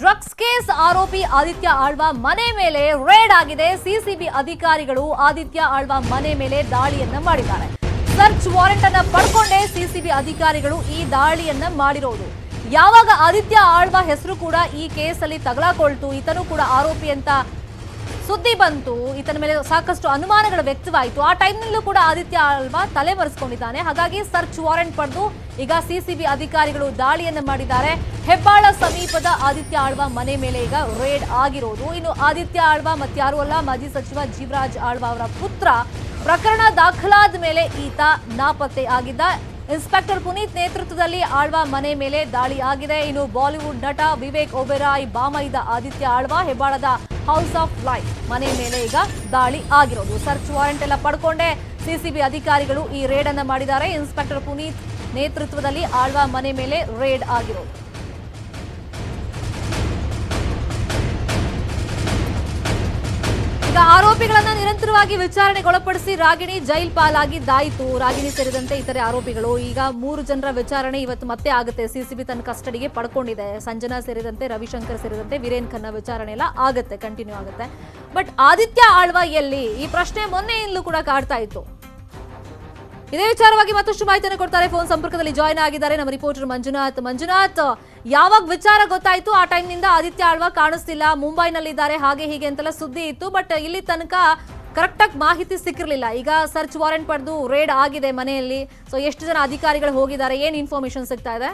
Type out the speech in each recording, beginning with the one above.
Drugs case ಆರೋಪಿ ಆದಿತ್ಯ ಆಳ್ವ ಮನೆ ಮೇಲೆ ರೇಡ್ ಆಗಿದೆ. ಸಿಸಿಬಿ ಅಧಿಕಾರಿಗಳು ಆದಿತ್ಯ ಆಳ್ವ ಮನೆ ಮೇಲೆ ದಾಳಿಯನ್ನ ಮಾಡಿದ್ದಾರೆ. ಸರ್ಚ್ ವಾರೆಂಟ್ ಅನ್ನ ಪಡ್ಕೊಂಡೇ ಸಿಸಿಬಿ ಅಧಿಕಾರಿಗಳು ಈ ದಾಳಿಯನ್ನ ಮಾಡಿರೋದು. ಯಾವಾಗ ಆದಿತ್ಯ ಆಳ್ವ ಹೆಸರು ಕೂಡ ಈ ಕೇಸಲ್ಲಿ ತಗಲಾಕೊಳ್ತು, ಈತನು ಕೂಡ ಆರೋಪಿ ಅಂತ ಸುದ್ದಿ ಬಂತು. ಈತನ ಮೇಲೆ ಸಾಕಷ್ಟು ಅನುಮಾನಗಳು ವ್ಯಕ್ತವಾಯಿತು. ಆ ಟೈಮ್ನಲ್ಲೂ ಕೂಡ ಆದಿತ್ಯ ಆಳ್ವಾ ತಲೆ ಮರೆಸ್ಕೊಂಡಿದ್ದಾನೆ ಹಾಗಾಗಿ ಸರ್ಚ್ ವಾರೆಂಟ್ ಪಡೆದು ಈಗ ಸಿಸಿಬಿ ಅಧಿಕಾರಿಗಳು ದಾಳಿಯನ್ನು ಮಾಡಿದ್ದಾರೆ. ಹೆಬ್ಬಾಳ ಸಮೀಪದ ಆದಿತ್ಯ ಆಳ್ವ ಮನೆ ಮೇಲೆ ಈಗ ರೇಡ್ ಆಗಿರೋದು. ಇನ್ನು ಆದಿತ್ಯ ಆಳ್ವ ಮತ್ತಾರು ಅಲ್ಲ, ಮಾಜಿ ಸಚಿವ ಜೀವರಾಜ್ ಆಳ್ವಾ ಅವರ ಪುತ್ರ ಪ್ರಕರಣ ದಾಖಲಾದ ಮೇಲೆ ಈತ ನಾಪತ್ತೆ ಆಗಿದ್ದ. ಇನ್ಸ್ಪೆಕ್ಟರ್ ಪುನೀತ್ ನೇತೃತ್ವದಲ್ಲಿ ಆಳ್ವ ಮನೆ ಮೇಲೆ ದಾಳಿ ಆಗಿದೆ. ಇನ್ನು ಬಾಲಿವುಡ್ ನಟ ವಿವೇಕ್ ಒಬೆರಾಯ್ ಬಾಮೈದ ಆದಿತ್ಯ ಆಳ್ವ ಹೆಬ್ಬಾಳದ ಹೌಸ್ ಆಫ್ ಲೈಫ್ ಮನೆ ಮೇಲೆ ಈಗ ದಾಳಿ ಆಗಿರೋದು. ಸರ್ಚ್ ವಾರೆಂಟ್ ಎಲ್ಲ ಪಡ್ಕೊಂಡೆ. ಸಿಸಿಬಿ ಅಧಿಕಾರಿಗಳು ಈ ರೇಡ್ ಅನ್ನು ಮಾಡಿದ್ದಾರೆ. ಇನ್ಸ್ಪೆಕ್ಟರ್ ಪುನೀತ್ ನೇತೃತ್ವದಲ್ಲಿ ಆಳ್ವಾ ಮನೆ ಮೇಲೆ ರೇಡ್ ಆಗಿರೋದು. ಈಗ ಆರೋಪಿಗಳನ್ನ ನಿರಂತರವಾಗಿ ವಿಚಾರಣೆಗೊಳಪಡಿಸಿ ರಾಗಿಣಿ ಜೈಲ್ ಪಾಲಾಗಿದ್ದಾಯಿತು. ರಾಗಿಣಿ ಸೇರಿದಂತೆ ಇತರೆ ಆರೋಪಿಗಳು ಈಗ ಮೂರು ಜನರ ವಿಚಾರಣೆ ಇವತ್ತು ಮತ್ತೆ ಆಗುತ್ತೆ. ಸಿಸಿಬಿ ತನ್ನ ಕಸ್ಟಡಿಗೆ ಪಡ್ಕೊಂಡಿದೆ. ಸಂಜನಾ ಸೇರಿದಂತೆ, ರವಿಶಂಕರ್ ಸೇರಿದಂತೆ ವೀರೇನ್ ಖನ್ನಾ ವಿಚಾರಣೆ ಎಲ್ಲ ಆಗುತ್ತೆ ಕಂಟಿನ್ಯೂ ಆಗುತ್ತೆ. ಬಟ್ ಆದಿತ್ಯ ಆಳ್ವ ಎಲ್ಲಿ? ಈ ಪ್ರಶ್ನೆ ಮೊನ್ನೆಯಿಂದಲೂ ಕೂಡ ಕಾಡ್ತಾ ಇತ್ತು. ಇದೇ ವಿಚಾರವಾಗಿ ಮತ್ತಷ್ಟು ಮಾಹಿತಿಯನ್ನು ಕೊಡ್ತಾರೆ. ಫೋನ್ ಸಂಪರ್ಕದಲ್ಲಿ ಜಾಯ್ನ್ ಆಗಿದ್ದಾರೆ. ನಮ್ಮ ರಿಪೋರ್ಟರ್ ಮಂಜುನಾಥ್. ಮಂಜುನಾಥ್, ಯಾವಾಗ ವಿಚಾರ ಗೊತ್ತಾಯ್ತು? ಆ ಟೈಮ್ನಿಂದ ಆದಿತ್ಯ ಆಳ್ವ ಕಾಣಿಸ್ತಿಲ್ಲ. ಮುಂಬೈನಲ್ಲಿದ್ದಾರೆ. ಹಾಗೆ ಹೀಗೆ ಅಂತೆಲ್ಲ ಸುದ್ದಿ ಇತ್ತು. ಬಟ್ ಇಲ್ಲಿ ತನಕ ಕರೆಕ್ಟಾಗಿ ಮಾಹಿತಿ ಸಿಕ್ಕಿರಲಿಲ್ಲ. ಈಗ ಸರ್ಚ್ ವಾರೆಂಟ್ ಪಡೆದು ರೇಡ್ ಆಗಿದೆ ಮನೆಯಲ್ಲಿ. ಸೊ ಎಷ್ಟು ಜನ ಅಧಿಕಾರಿಗಳು ಹೋಗಿದ್ದಾರೆ? ಏನು ಇನ್ಫಾರ್ಮೇಶನ್ ಸಿಗ್ತಾ ಇದೆ?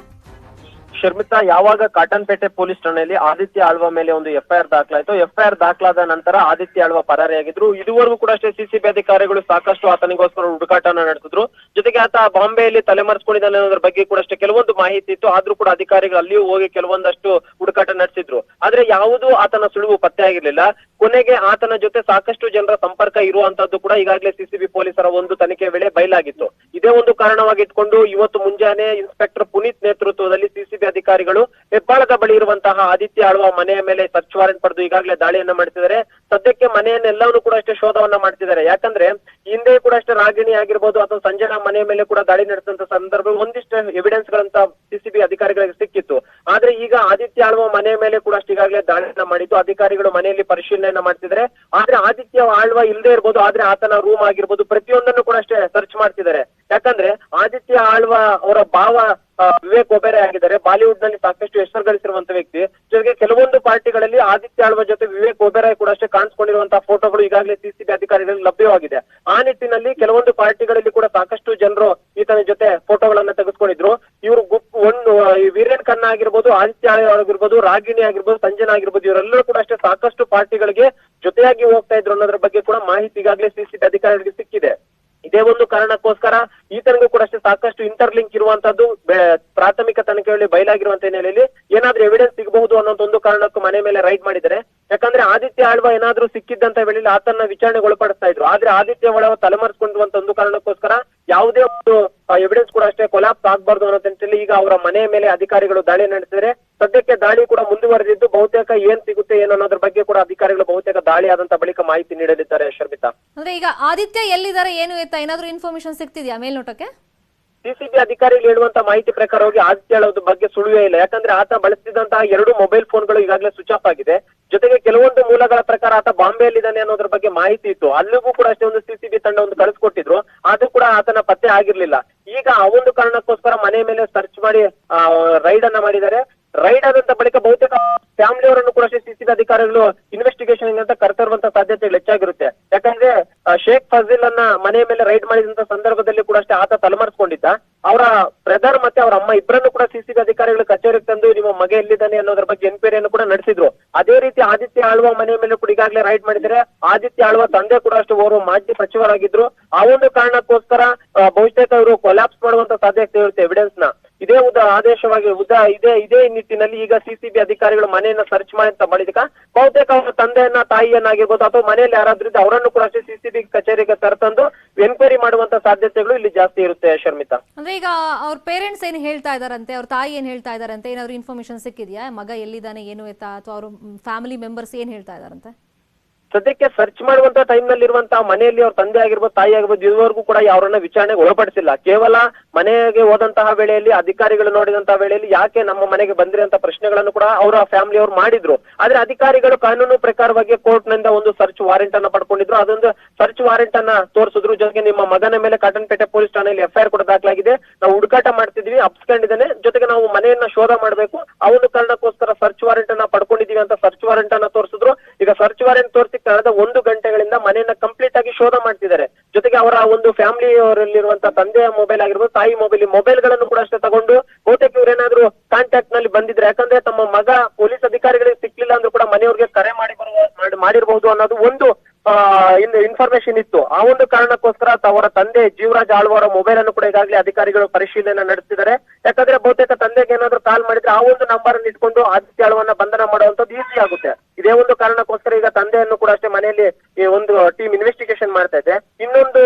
ಶರ್ಮಿತಾ, ಯಾವಾಗ ಕಾಟನ್ಪೇಟೆ ಪೊಲೀಸ್ ಠಾಣೆಯಲ್ಲಿ ಆದಿತ್ಯ ಆಳ್ವ ಮೇಲೆ ಒಂದು ಎಫ್ಐಆರ್ ದಾಖಲಾಯಿತು, ಎಫ್ಐಆರ್ ದಾಖಲಾದ ನಂತರ ಆದಿತ್ಯ ಆಳ್ವ ಪರಾರಿಯಾಗಿದ್ರು. ಇದುವರೆಗೂ ಕೂಡ ಅಷ್ಟೇ ಸಿಸಿಬಿ ಅಧಿಕಾರಿಗಳು ಸಾಕಷ್ಟು ಆತನಿಗೋಸ್ಕರ ಹುಡುಕಾಟನ ನಡೆಸಿದ್ರು. ಜೊತೆಗೆ ಆತ ಬಾಂಬೆಯಲ್ಲಿ ತಲೆಮರೆಸ್ಕೊಂಡಿದ್ದಾನೆ ಅನ್ನೋದ್ರ ಬಗ್ಗೆ ಕೂಡ ಅಷ್ಟೇ ಕೆಲವೊಂದು ಮಾಹಿತಿ ಇತ್ತು. ಆದ್ರೂ ಕೂಡ ಅಧಿಕಾರಿಗಳು ಅಲ್ಲಿಯೂ ಹೋಗಿ ಕೆಲವೊಂದಷ್ಟು ಹುಡುಕಾಟ ನಡೆಸಿದ್ರು. ಆದ್ರೆ ಯಾವುದೂ ಆತನ ಸುಳಿವು ಪತ್ತೆ ಆಗಿರ್ಲಿಲ್ಲ. ಕೊನೆಗೆ ಆತನ ಜೊತೆ ಸಾಕಷ್ಟು ಜನರ ಸಂಪರ್ಕ ಇರುವಂತದ್ದು ಕೂಡ ಈಗಾಗಲೇ ಸಿಸಿಬಿ ಪೊಲೀಸರ ಒಂದು ತನಿಖೆ ವೇಳೆ ಬಯಲಾಗಿತ್ತು. ಇದೇ ಒಂದು ಕಾರಣವಾಗಿ ಇಟ್ಕೊಂಡು ಇವತ್ತು ಮುಂಜಾನೆ ಇನ್ಸ್ಪೆಕ್ಟರ್ ಪುನೀತ್ ನೇತೃತ್ವದಲ್ಲಿ ಸಿಸಿಬಿ ಅಧಿಕಾರಿಗಳು ಹೆಬ್ಬಾಳದ ಬಳಿ ಇರುವಂತಹ ಆದಿತ್ಯ ಆಳುವ ಮನೆಯ ಮೇಲೆ ಸರ್ಚ್ ವಾರೆಂಟ್ ಪಡೆದು ಈಗಾಗಲೇ ದಾಳಿಯನ್ನು ಮಾಡ್ತಿದ್ದಾರೆ ಸದ್ಯಕ್ಕೆ ಮನೆಯನ್ನೆಲ್ಲವನ್ನೂ ಕೂಡ ಅಷ್ಟೇ ಶೋಧವನ್ನ ಮಾಡ್ತಿದ್ದಾರೆ. ಯಾಕಂದ್ರೆ ಹಿಂದೆ ಕೂಡ ಅಷ್ಟೇ ರಾಗಿಣಿ ಆಗಿರ್ಬೋದು ಅಥವಾ ಸಂಜನಾ ಮನೆಯ ಮೇಲೆ ಕೂಡ ದಾಳಿ ನಡೆಸಿದಂತ ಸಂದರ್ಭ ಒಂದಿಷ್ಟು ಎವಿಡೆನ್ಸ್ ಗಳಂತ ಸಿಸಿಬಿ ಅಧಿಕಾರಿಗಳಿಗೆ ಸಿಕ್ಕಿತ್ತು. ಆದ್ರೆ ಈಗ ಆದಿತ್ಯ ಆಳ್ವ ಮನೆಯ ಮೇಲೆ ಕೂಡ ಅಷ್ಟೀಗಾಗಲೇ ದಾಳಿಯನ್ನ ಮಾಡಿದ್ದು. ಅಧಿಕಾರಿಗಳು ಮನೆಯಲ್ಲಿ ಪರಿಶೀಲನೆಯನ್ನ ಮಾಡ್ತಿದ್ದಾರೆ. ಆದ್ರೆ ಆದಿತ್ಯ ಆಳ್ವ ಇಲ್ಲದೆ ಇರ್ಬೋದು, ಆದ್ರೆ ಆತನ ರೂಮ್ ಆಗಿರ್ಬೋದು, ಪ್ರತಿಯೊಂದನ್ನು ಕೂಡ ಅಷ್ಟೇ ಸರ್ಚ್ ಮಾಡ್ತಿದ್ದಾರೆ. ಯಾಕಂದ್ರೆ ಆದಿತ್ಯ ಆಳ್ವ ಅವರ ಭಾವ ವಿವೇಕ್ ಒಬೇರೆ ಆಗಿದ್ದಾರೆ. ಬಾಲಿವುಡ್ನಲ್ಲಿ ಸಾಕಷ್ಟು ಹೆಸರು ಗಳಿಸಿರುವಂತ ವ್ಯಕ್ತಿ. ಜೊತೆಗೆ ಕೆಲವೊಂದು ಪಾರ್ಟಿಗಳಲ್ಲಿ ಆದಿತ್ಯ ಆಳ್ವ ಜೊತೆ ವಿವೇಕ್ ಒಬೆರಾಯ್ ಕೂಡ ಅಷ್ಟೇ ಕಾಣಿಸ್ಕೊಂಡಿರುವಂತಹ ಫೋಟೋಗಳು ಈಗಾಗಲೇ ಸಿಸಿಬಿ ಅಧಿಕಾರಿಗಳಿಗೆ ಲಭ್ಯವಾಗಿದೆ ಆ ನಿಟ್ಟಿನಲ್ಲಿ ಕೆಲವೊಂದು ಪಾರ್ಟಿಗಳಲ್ಲಿ ಕೂಡ ಸಾಕಷ್ಟು ಜನರು ಈತನ ಜೊತೆ ಫೋಟೋಗಳನ್ನ ತೆಗೆದುಕೊಂಡಿದ್ರು. ಇವರು ಗುಪ್ ಒಂದು ವೀರೇನ್ ಖನ್ನಾ ಆಗಿರ್ಬೋದು, ಆದಿತ್ಯ ಆಳ್ವ ಆಗಿರ್ಬೋದು, ರಾಗಿಣಿ ಆಗಿರ್ಬೋದು, ಸಂಜನಾ ಆಗಿರ್ಬೋದು, ಇವರೆಲ್ಲರೂ ಕೂಡ ಅಷ್ಟೇ ಸಾಕಷ್ಟು ಪಾರ್ಟಿಗಳಿಗೆ ಜೊತೆಯಾಗಿ ಹೋಗ್ತಾ ಇದ್ರು ಅನ್ನೋದ್ರ ಬಗ್ಗೆ ಕೂಡ ಮಾಹಿತಿ ಈಗಾಗಲೇ ಸಿಸಿಬಿ ಅಧಿಕಾರಿಗಳಿಗೆ ಸಿಕ್ಕಿದೆ. ಇದೇ ಒಂದು ಕಾರಣಕ್ಕೋಸ್ಕರ ಈತನಿಗೂ ಕೂಡ ಅಷ್ಟೇ ಸಾಕಷ್ಟು ಇಂಟರ್ಲಿಂಕ್ ಇರುವಂತದ್ದು ಪ್ರಾಥಮಿಕ ತನಿಖೆಯಲ್ಲಿ ಬಯಲಾಗಿರುವಂತ ಹಿನ್ನೆಲೆಯಲ್ಲಿ ಏನಾದ್ರೂ ಎವಿಡೆನ್ಸ್ ಸಿಗಬಹುದು ಅನ್ನೋದು ಒಂದು ಕಾರಣಕ್ಕೂ ಮನೆ ಮೇಲೆ ರೈಡ್ ಮಾಡಿದ್ದಾರೆ. ಯಾಕಂದ್ರೆ ಆದಿತ್ಯ ಆಳ್ವ ಏನಾದ್ರೂ ಸಿಕ್ಕಿದ್ದಂತ ಹೇಳಿ ಆತನ ವಿಚಾರಣೆಗೆ ಒಳಪಡಿಸ್ತಾ ಇದ್ರು. ಆದ್ರೆ ಆದಿತ್ಯ ಒಳವ ತಲೆಮರೆಸ್ಕೊಂಡಿರುವಂತ ಒಂದು ಕಾರಣಕ್ಕೋಸ್ಕರ ಯಾವುದೇ ಒಂದು ಎವಿಡೆನ್ಸ್ ಕೂಡ ಅಷ್ಟೇ ಕೊಲಾಪ್ಸ್ ಆಗ್ಬಾರ್ದು ಅನ್ನೋ ಈಗ ಅವರ ಮನೆಯ ಮೇಲೆ ಅಧಿಕಾರಿಗಳು ದಾಳಿ ನಡೆಸಿದರೆ ಸದ್ಯಕ್ಕೆ ದಾಳಿ ಕೂಡ ಮುಂದುವರೆದಿದ್ದು ಬಹುತೇಕ ಏನ್ ಸಿಗುತ್ತೆ ಏನು ಅನ್ನೋದ್ರ ಬಗ್ಗೆ ಕೂಡ ಅಧಿಕಾರಿಗಳು ಬಹುತೇಕ ದಾಳಿ ಆದಂತ ಬಳಿಕ ಮಾಹಿತಿ ನೀಡಲಿದ್ದಾರೆ ಶರ್ಮಿತಾ. ಅಂದ್ರೆ ಈಗ ಆದಿತ್ಯ ಎಲ್ಲಿದ್ದಾರೆ ಏನು ಎತ್ತ ಏನಾದ್ರೂ ಇನ್ಫಾರ್ಮೇಶನ್ ಸಿಗ್ತಿದ್ಯಾ ಮೇಲ್ನೋಟಕ್ಕೆ? ಸಿಸಿಬಿ ಅಧಿಕಾರಿಗಳು ಹೇಳುವಂತ ಮಾಹಿತಿ ಪ್ರಕಾರವಾಗಿ ಆದಿತ್ಯ ಹೇಳೋದ್ರ ಬಗ್ಗೆ ಸುಳಿವೇ ಇಲ್ಲ. ಯಾಕಂದ್ರೆ ಆತ ಬಳಸಿದಂತಹ ಎರಡು ಮೊಬೈಲ್ ಫೋನ್ಗಳು ಈಗಾಗಲೇ ಸ್ವಿಚ್ ಆಫ್ ಆಗಿದೆ. ಜೊತೆಗೆ ಕೆಲವೊಂದು ಮೂಲಗಳ ಪ್ರಕಾರ ಆತ ಬಾಂಬೆಯಲ್ಲಿದ್ದಾನೆ ಅನ್ನೋದ್ರ ಬಗ್ಗೆ ಮಾಹಿತಿ ಇತ್ತು. ಅಲ್ಲಿಗೂ ಕೂಡ ಅಷ್ಟೇ ಒಂದು ಸಿಸಿಬಿ ತಂಡ ಒಂದು ಕಳಿಸ್ಕೊಟ್ಟಿದ್ರು. ಆದ್ರೂ ಕೂಡ ಆತನ ಪತ್ತೆ ಆಗಿರ್ಲಿಲ್ಲ. ಈಗ ಆ ಒಂದು ಕಾರಣಕ್ಕೋಸ್ಕರ ಮನೆ ಮೇಲೆ ಸರ್ಚ್ ಮಾಡಿ ರೈಡ್ ಅನ್ನ ಮಾಡಿದ್ದಾರೆ. ರೈಡ್ ಆದಂತ ಬಳಿಕ ಬಹುತೇಕ ಫ್ಯಾಮಿಲಿ ಅವರನ್ನು ಕೂಡ ಸಿಸಿಬಿ ಅಧಿಕಾರಿಗಳು ಇನ್ವೆಸ್ಟಿಗೇಷನ್ ಅಂತ ಕರೆತರುವಂತ ಸಾಧ್ಯತೆಗಳು ಹೆಚ್ಚಾಗಿರುತ್ತೆ ಯಾಕಂದ್ರೆ ಶೇಖ್ ಫಜೀಲ್ ಅನ್ನ ಮನೆ ಮೇಲೆ ರೈಡ್ ಮಾಡಿದಂತ ಸಂದರ್ಭದಲ್ಲಿ ಕೂಡ ಅಷ್ಟೇ ಆತ ತಲೆಮರೆಸ್ಕೊಂಡಿದ್ದ. ಅವರ ಬ್ರದರ್ ಮತ್ತೆ ಅವರ ಅಮ್ಮ ಇಬ್ಬರನ್ನು ಕೂಡ ಸಿಸಿಬಿ ಅಧಿಕಾರಿಗಳು ಕಚೇರಿಗೆ ತಂದು ನಿಮ್ಮ ಮಗ ಎಲ್ಲಿದ್ದಾನೆ ಅನ್ನೋದ್ರ ಬಗ್ಗೆ ಎನ್ಕ್ವೈರಿಯನ್ನು ಕೂಡ ನಡೆಸಿದ್ರು. ಅದೇ ರೀತಿ ಆದಿತ್ಯ ಆಳ್ವ ಮನೆ ಮೇಲೆ ಕೂಡ ಈಗಾಗಲೇ ರೈಡ್ ಮಾಡಿದರೆ ಆದಿತ್ಯ ಆಳ್ವ ತಂದೆ ಕೂಡ ಅಷ್ಟು ಓರ್ವ ಮಾಜಿ ಸಚಿವರಾಗಿದ್ರು. ಆ ಒಂದು ಕಾರಣಕ್ಕೋಸ್ಕರ ಬಹುತೇಕ ಇವರು ಕೊಲಾಪ್ಸ್ ಮಾಡುವಂತ ಸಾಧ್ಯತೆ ಇರುತ್ತೆ ಎವಿಡೆನ್ಸ್ನ. ಇದೇ ಉದ ಆದೇಶವಾಗಿ ಉದ ಇದೇ ಇದೇ ನಿಟ್ಟಿನಲ್ಲಿ ಈಗ ಸಿಸಿಬಿ ಅಧಿಕಾರಿಗಳು ಮನೆಯನ್ನ ಸರ್ಚ್ ಮಾಡಿ ಅಂತ ಮಾಡಿದಕ ಬಹುತೇಕ ಅವರ ತಂದೆಯನ್ನ ತಾಯಿಯನ್ನಾಗಿರ್ಬೋದು ಅಥವಾ ಮನೆಯಲ್ಲಿ ಯಾರಾದ್ರೂ ಇದ್ರೆ ಅವರನ್ನು ಕೂಡ ಅಷ್ಟೇ ಸಿಸಿಬಿ ಕಚೇರಿಗೆ ಕರೆತಂದು ಎನ್ಕ್ವೈರಿ ಮಾಡುವಂತ ಸಾಧ್ಯತೆಗಳು ಇಲ್ಲಿ ಜಾಸ್ತಿ ಇರುತ್ತೆ ಶರ್ಮಿತಾ. ಅಂದ್ರೆ ಈಗ ಅವ್ರ ಪೇರೆಂಟ್ಸ್ ಏನ್ ಹೇಳ್ತಾ ಇದಾರಂತೆ? ಅವ್ರ ತಾಯಿ ಏನ್ ಹೇಳ್ತಾ ಇದಾರಂತೆ? ಏನಾದ್ರು ಇನ್ಫಾರ್ಮೇಶನ್ ಸಿಕ್ಕಿದ್ಯಾ? ಮಗ ಎಲ್ಲಿದ್ದಾನೆ? ಏನು ಎತ್ತ? ಅಥವಾ ಅವ್ರ ಫ್ಯಾಮಿಲಿ ಮೆಂಬರ್ಸ್ ಏನ್ ಹೇಳ್ತಾ ಇದಾರಂತೆ? ಸದ್ಯಕ್ಕೆ ಸರ್ಚ್ ಮಾಡುವಂತ ಟೈಮ್ನಲ್ಲಿ ಇರುವಂತಹ ಮನೆಯಲ್ಲಿ ಅವ್ರ ತಂದೆ ಆಗಿರ್ಬೋದು, ತಾಯಿ ಆಗಿರ್ಬೋದು, ಇದುವರೆಗೂ ಕೂಡ ಯಾರನ್ನ ವಿಚಾರಣೆಗೆ ಒಳಪಡಿಸಿಲ್ಲ. ಕೇವಲ ಮನೆಗೆ ಹೋದಂತಹ ವೇಳೆಯಲ್ಲಿ, ಅಧಿಕಾರಿಗಳು ನೋಡಿದಂತಹ ವೇಳೆಯಲ್ಲಿ ಯಾಕೆ ನಮ್ಮ ಮನೆಗೆ ಬಂದ್ರಿ ಅಂತ ಪ್ರಶ್ನೆಗಳನ್ನು ಕೂಡ ಅವರ ಫ್ಯಾಮಿಲಿ ಅವರು ಮಾಡಿದ್ರು. ಆದ್ರೆ ಅಧಿಕಾರಿಗಳು ಕಾನೂನು ಪ್ರಕಾರವಾಗಿ ಕೋರ್ಟ್ನಿಂದ ಒಂದು ಸರ್ಚ್ ವಾರೆಂಟ್ ಅನ್ನ ಪಡ್ಕೊಂಡಿದ್ರು. ಅದೊಂದು ಸರ್ಚ್ ವಾರೆಂಟ್ ಅನ್ನ ತೋರಿಸಿದ್ರು. ಜೊತೆಗೆ ನಿಮ್ಮ ಮಗನ ಮೇಲೆ ಕಾಟನ್ಪೇಟೆ ಪೊಲೀಸ್ ಠಾಣೆಯಲ್ಲಿ ಎಫ್ಐಆರ್ ಕೂಡ ದಾಖಲಾಗಿದೆ. ನಾವು ಹುಡುಕಾಟ ಮಾಡ್ತಿದ್ವಿ ಅಪ್ಸ್ಕೊಂಡಿದ್ದಾನೆ ಜೊತೆಗೆ ನಾವು ಮನೆಯನ್ನ ಶೋಧ ಮಾಡಬೇಕು. ಅವನು ಕಾರಣಕ್ಕೋಸ್ಕರ ಸರ್ಚ್ ವಾರೆಂಟ್ ಅನ್ನ ಪಡ್ಕೊಂಡಿದೀವಿ ಅಂತ ಸರ್ಚ್ ವಾರೆಂಟ್ ಅನ್ನ ತೋರಿಸಿದ್ರು. ಈಗ ಸರ್ಚ್ ವಾರೆಂಟ್ ತೋರಿಸಿ ಕಳೆದ ಒಂದು ಗಂಟೆಗಳಿಂದ ಮನೆಯನ್ನ ಕಂಪ್ಲೀಟ್ ಆಗಿ ಶೋಧ ಮಾಡ್ತಿದ್ದಾರೆ. ಜೊತೆಗೆ ಅವರ ಒಂದು ಫ್ಯಾಮಿಲಿ ಅವರಲ್ಲಿರುವಂತಹ ತಂದೆಯ ಮೊಬೈಲ್ ಆಗಿರ್ಬೋದು, ತಾಯಿ ಮೊಬೈಲ್ ಮೊಬೈಲ್ಗಳನ್ನು ಕೂಡ ಅಷ್ಟೇ ತಗೊಂಡು ಬಹುತೇಕ ಇವರೇನಾದ್ರೂ ಕಾಂಟ್ಯಾಕ್ಟ್ನಲ್ಲಿ ಬಂದಿದ್ರೆ, ಯಾಕಂದ್ರೆ ತಮ್ಮ ಮಗ ಪೊಲೀಸ್ ಅಧಿಕಾರಿಗಳಿಗೆ ಸಿಕ್ಲಿಲ್ಲ ಅಂದ್ರೂ ಕೂಡ ಮನೆಯವ್ರಿಗೆ ಕರೆ ಮಾಡಿ ಮಾಡಿರ್ಬಹುದು ಅನ್ನೋದು ಒಂದು ಇನ್ಫಾರ್ಮೇಶನ್ ಇತ್ತು. ಆ ಒಂದು ಕಾರಣಕ್ಕೋಸ್ಕರ ಅವರ ತಂದೆ ಜೀವರಾಜ್ ಆಳ್ವಾರ ಮೊಬೈಲ್ ಅನ್ನು ಕೂಡ ಈಗಾಗಲೇ ಅಧಿಕಾರಿಗಳು ಪರಿಶೀಲನೆ ನಡೆಸಿದ್ದಾರೆ ಯಾಕಂದ್ರೆ ಬಹುತೇಕ ತಂದೆಗೆ ಏನಾದ್ರು ಕಾಲ್ ಮಾಡಿದ್ರೆ ಆ ಒಂದು ನಂಬರ್ ಅನ್ನು ಇಟ್ಕೊಂಡು ಆದಿತ್ಯ ಆಳ್ವನ್ನ ಬಂಧನ ಮಾಡುವಂತದ್ದು ಈಸಿ ಆಗುತ್ತೆ. ಇದೇ ಒಂದು ಕಾರಣಕ್ಕೋಸ್ಕರ ಈಗ ತಂದೆಯನ್ನು ಕೂಡ ಅಷ್ಟೇ ಮನೆಯಲ್ಲಿ ಈ ಒಂದು ಟೀಮ್ ಇನ್ವೆಸ್ಟಿಗೇಷನ್ ಮಾಡ್ತಾ ಇದೆ ಇನ್ನೊಂದು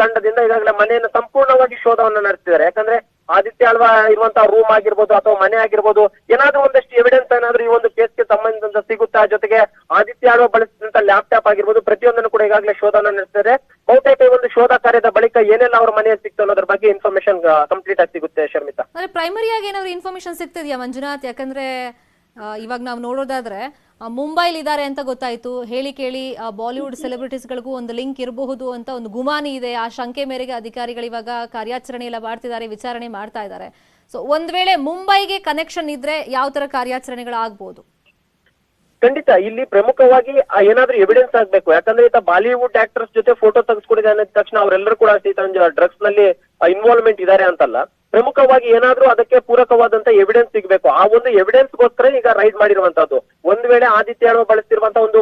ತಂಡದಿಂದ ಈಗಾಗಲೇ ಮನೆಯನ್ನು ಸಂಪೂರ್ಣವಾಗಿ ಶೋಧವನ್ನ ನಡೆಸಿದ್ದಾರೆ. ಯಾಕಂದ್ರೆ ಆದಿತ್ಯ ಆಳ್ವ ಇರುವಂತಹ ರೂಮ್ ಆಗಿರ್ಬೋದು ಅಥವಾ ಮನೆ ಆಗಿರ್ಬೋದು, ಏನಾದ್ರೂ ಒಂದಷ್ಟು ಎವಿಡೆನ್ಸ್ ಏನಾದ್ರೂ ಈ ಒಂದು ಕೇಸ್ಗೆ ಸಂಬಂಧಿಸಿದಂತ ಸಿಗುತ್ತಾ? ಜೊತೆಗೆ ಆದಿತ್ಯ ಆಳ್ವ ಬಳಸಿದಂತ ಲ್ಯಾಪ್ಟಾಪ್ ಆಗಿರ್ಬೋದು, ಪ್ರತಿಯೊಂದನ್ನು ಕೂಡ ಈಗಾಗಲೇ ಶೋಧನ ನಡೆಸಿದ್ದಾರೆ. ಬಹುತೇಕ ಈ ಒಂದು ಶೋಧ ಕಾರ್ಯದ ಬಳಿಕ ಏನೆಲ್ಲ ಅವ್ರ ಮನೆಯಲ್ಲಿ ಸಿಕ್ತು ಅನ್ನೋದ್ರ ಬಗ್ಗೆ ಇನ್ಫಾರ್ಮೇಶನ್ ಕಂಪ್ಲೀಟ್ ಆಗಿ ಸಿಗುತ್ತೆ ಶರ್ಮಿತಾ. ಅಂದ್ರೆ ಪ್ರೈಮರಿ ಆಗಿ ಏನಾದ್ರು ಇನ್ಫಾರ್ಮೇಶನ್ ಸಿಗ್ತಿದ್ಯಾ ಮಂಜುನಾಥ್? ಯಾಕಂದ್ರೆ ಇವಾಗ ನಾವು ನೋಡೋದಾದ್ರೆ ಮುಂಬೈಲಿ ಇದ್ದಾರೆ ಅಂತ ಗೊತ್ತಾಯ್ತು. ಹೇಳಿ ಕೇಳಿ ಬಾಲಿವುಡ್ ಸೆಲೆಬ್ರಿಟೀಸ್ಗಳಿಗೂ ಒಂದು ಲಿಂಕ್ ಇರಬಹುದು ಅಂತ ಒಂದು ಗುಮಾನಿ ಇದೆ. ಆ ಶಂಕೆ ಮೇರೆಗೆ ಅಧಿಕಾರಿಗಳು ಇವಾಗ ಕಾರ್ಯಾಚರಣೆ ಎಲ್ಲ ಮಾಡ್ತಿದ್ದಾರೆ, ವಿಚಾರಣೆ ಮಾಡ್ತಾ ಇದ್ದಾರೆ. ಸೊ ಒಂದ್ ವೇಳೆ ಮುಂಬೈಗೆ ಕನೆಕ್ಷನ್ ಇದ್ರೆ ಯಾವ ತರ ಕಾರ್ಯಾಚರಣೆಗಳಾಗ್ಬೋದು ಖಂಡಿತ, ಇಲ್ಲಿ ಪ್ರಮುಖವಾಗಿ ಏನಾದ್ರೂ ಎವಿಡೆನ್ಸ್ ಆಗ್ಬೇಕು. ಯಾಕಂದ್ರೆ ಈತ ಬಾಲಿವುಡ್ ಆಕ್ಟರ್ಸ್ ಜೊತೆ ಫೋಟೋ ತೆಗೆಸ್ಕೊಂಡಿದ್ದಾನೆ ತಕ್ಷಣ ಅವರೆಲ್ಲರೂ ಕೂಡ ಈತ ಡ್ರಗ್ಸ್ನಲ್ಲಿ ಇನ್ವಾಲ್ವ್ಮೆಂಟ್ ಇದಾರೆ ಅಂತಲ್ಲ. ಪ್ರಮುಖವಾಗಿ ಏನಾದ್ರೂ ಅದಕ್ಕೆ ಪೂರಕವಾದಂತ ಎವಿಡೆನ್ಸ್ ಸಿಗಬೇಕು. ಆ ಒಂದು ಎವಿಡೆನ್ಸ್ ಗೋಸ್ಕರ ಈಗ ರೈಡ್ ಮಾಡಿರುವಂತದ್ದು. ಒಂದ್ ವೇಳೆ ಆದಿತ್ಯ ಅಣ್ಣ ಬಳಸ್ತಿರುವಂತ ಒಂದು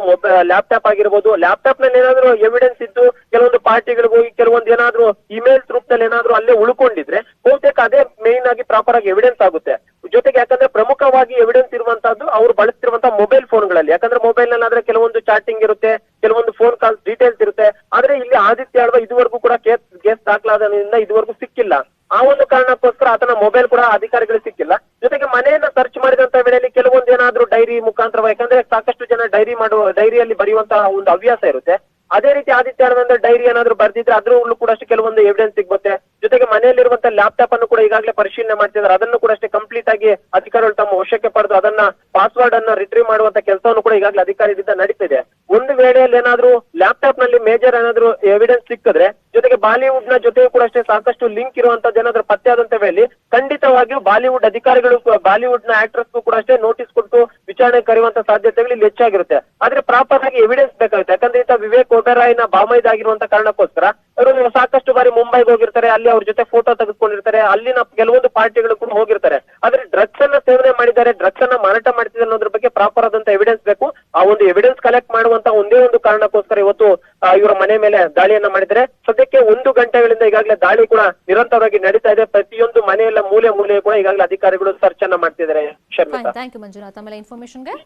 ಲ್ಯಾಪ್ಟಾಪ್ ಆಗಿರ್ಬೋದು ಲ್ಯಾಪ್ಟಾಪ್ನಲ್ಲಿ ಏನಾದ್ರು ಎವಿಡೆನ್ಸ್ ಇದ್ದು, ಕೆಲವೊಂದು ಪಾರ್ಟಿಗಳಿಗೆ ಹೋಗಿ ಕೆಲವೊಂದು ಏನಾದ್ರು ಇಮೇಲ್ಸ್ ರೂಪದಲ್ಲಿ ಏನಾದ್ರು ಅಲ್ಲೇ ಉಳ್ಕೊಂಡಿದ್ರೆ, ಬಹುತೇಕ ಅದೇ ಮೇನ್ ಆಗಿ ಪ್ರಾಪರ್ ಆಗಿ ಎವಿಡೆನ್ಸ್ ಆಗುತ್ತೆ. ಜೊತೆಗೆ ಯಾಕಂದ್ರೆ ಪ್ರಮುಖವಾಗಿ ಎವಿಡೆನ್ಸ್ ಇರುವಂತದ್ದು ಅವ್ರು ಬಳಸ್ತಿರುವಂತಹ ಮೊಬೈಲ್ ಫೋನ್ಗಳಲ್ಲಿ ಯಾಕಂದ್ರೆ ಮೊಬೈಲ್ನಲ್ಲಿ ಆದ್ರೆ ಕೆಲವೊಂದು ಚಾಟಿಂಗ್ ಇರುತ್ತೆ ಕೆಲವೊಂದು ಫೋನ್ ಕಾಲ್ ಡೀಟೇಲ್ಸ್ ಇರುತ್ತೆ. ಆದ್ರೆ ಇಲ್ಲಿ ಆದಿತ್ಯ ಆಳ್ವ ಇದುವರೆಗೂ ಕೂಡ ಕೇಸ್ ಕೇಸ್ ದಾಖಲಾದ್ರಿಂದ ಇದುವರೆಗೂ ಸಿಕ್ಕಿಲ್ಲ. ಆ ಒಂದು ಕಾರಣಕ್ಕೋಸ್ಕರ ಆತನ ಮೊಬೈಲ್ ಕೂಡ ಅಧಿಕಾರಿಗಳಿಗೆ ಸಿಕ್ಕಿಲ್ಲ. ಜೊತೆಗೆ ಮನೆಯನ್ನ ಸರ್ಚ್ ಮಾಡಿದಂತ ವೇಳೆಯಲ್ಲಿ ಕೆಲವೊಂದು ಏನಾದ್ರೂ ಡೈರಿ ಮುಖಾಂತರ ಯಾಕಂದ್ರೆ ಸಾಕಷ್ಟು ಜನ ಡೈರಿ ಮಾಡುವ ಡೈರಿಯಲ್ಲಿ ಬರೆಯುವಂತಹ ಒಂದು ಹವ್ಯಾಸ ಇರುತ್ತೆ. ಅದೇ ರೀತಿ ಆದಿತ್ಯ ಡೈರಿ ಏನಾದ್ರು ಬರ್ದಿದ್ರೆ ಅದ್ರಲ್ಲೂ ಕೂಡ ಕೆಲವೊಂದು ಎವಿಡೆನ್ಸ್ ಸಿಗುತ್ತೆ ಜೊತೆಗೆ ಮನೆಯಲ್ಲಿರುವಂತ ಲ್ಯಾಪ್ಟಾಪ್ ಅನ್ನು ಕೂಡ ಈಗಾಗಲೇ ಪರಿಶೀಲನೆ ಮಾಡ್ತಿದ್ದಾರೆ. ಅದನ್ನು ಕೂಡ ಅಷ್ಟೇ ಕಂಪ್ಲೀಟ್ ಆಗಿ ಅಧಿಕಾರಿಗಳು ತಮ್ಮ ವಶಕ್ಕೆ ಪಡೆದು ಅದನ್ನ ಪಾಸ್ವರ್ಡ್ ಅನ್ನ ರಿಟ್ರೀವ್ ಮಾಡುವಂತ ಕೆಲಸವನ್ನು ಕೂಡ ಈಗಾಗಲೇ ಅಧಿಕಾರಿಯಿಂದ ನಡೀತಿದೆ. ಒಂದು ವೇಳೆಯಲ್ಲಿ ಏನಾದ್ರೂ ಲ್ಯಾಪ್ಟಾಪ್ನಲ್ಲಿ ಮೇಜರ್ ಏನಾದ್ರೂ ಎವಿಡೆನ್ಸ್ ಸಿಕ್ಕಿದ್ರೆ, ಜೊತೆಗೆ ಬಾಲಿವುಡ್ನ ಜೊತೆಗೂ ಕೂಡ ಅಷ್ಟೇ ಸಾಕಷ್ಟು ಲಿಂಕ್ ಇರುವಂತದ್ದು ಏನಾದ್ರೂ ಪತ್ತೆ ಆದಂತ ವೇಳೆ ಖಂಡಿತವಾಗಿಯೂ ಬಾಲಿವುಡ್ ಅಧಿಕಾರಿಗಳು ಬಾಲಿವುಡ್ನ ಆಕ್ಟ್ರೆಸ್ ಕೂಡ ಅಷ್ಟೇ ನೋಟಿಸ್ ಕೊಟ್ಟು ವಿಚಾರಣೆ ಕರೆಯುವಂತ ಸಾಧ್ಯತೆಗಳು ಇಲ್ಲಿ ಹೆಚ್ಚಾಗಿರುತ್ತೆ. ಆದ್ರೆ ಪ್ರಾಪರ್ ಆಗಿ ಎವಿಡೆನ್ಸ್ ಬೇಕಾಗುತ್ತೆ. ಯಾಕಂದ್ರೆ ಈತ ವಿವೇಕ್ ಒಬೆರಾಯ್ನ ಬಾಮೈದಾಗಿರುವಂತ ಕಾರಣಕ್ಕೋಸ್ಕರ ಅವರು ಸಾಕಷ್ಟು ಬಾರಿ ಮುಂಬೈಗೆ ಹೋಗಿರ್ತಾರೆ, ಅಲ್ಲಿ ಅವ್ರ ಜೊತೆ ಫೋಟೋ ತೆಗೆದುಕೊಂಡಿರ್ತಾರೆ, ಅಲ್ಲಿನ ಕೆಲವೊಂದು ಪಾರ್ಟಿಗಳು ಕೂಡ ಹೋಗಿರ್ತಾರೆ. ಆದ್ರೆ ಡ್ರಗ್ಸ್ ಅನ್ನ ಸೇವನೆ ಮಾಡಿದ್ದಾರೆ ಡ್ರಗ್ಸ್ ಅನ್ನ ಮಾರಾಟ ಮಾಡ್ತಿದ್ದಾರೆ ಅನ್ನೋದ್ರ ಬಗ್ಗೆ ಪ್ರಾಪರ್ ಆದಂತ ಎವಿಡೆನ್ಸ್ ಬೇಕು. ಆ ಒಂದು ಎವಿಡೆನ್ಸ್ ಕಲೆಕ್ಟ್ ಮಾಡುವಂತ ಒಂದೇ ಒಂದು ಕಾರಣಕ್ಕೋಸ್ಕರ ಇವತ್ತು ಇವರ ಮನೆ ಮೇಲೆ ದಾಳಿಯನ್ನ ಮಾಡಿದ್ದಾರೆ. ಸದ್ಯಕ್ಕೆ ಒಂದು ಗಂಟೆಗಳಿಂದ ಈಗಾಗಲೇ ದಾಳಿ ಕೂಡ ನಿರಂತರವಾಗಿ ನಡೀತಾ ಇದೆ. ಪ್ರತಿಯೊಂದು ಮನೆಯಲ್ಲ ಮೂಲೆ ಮೂಲೆ ಕೂಡ ಈಗಾಗಲೇ ಅಧಿಕಾರಿಗಳು ಸರ್ಚ್ ಅನ್ನ ಮಾಡ್ತಿದ್ದಾರೆ ಆಮೇಲೆ ಇನ್ಫಾರ್ಮೇಶನ್ಗೆ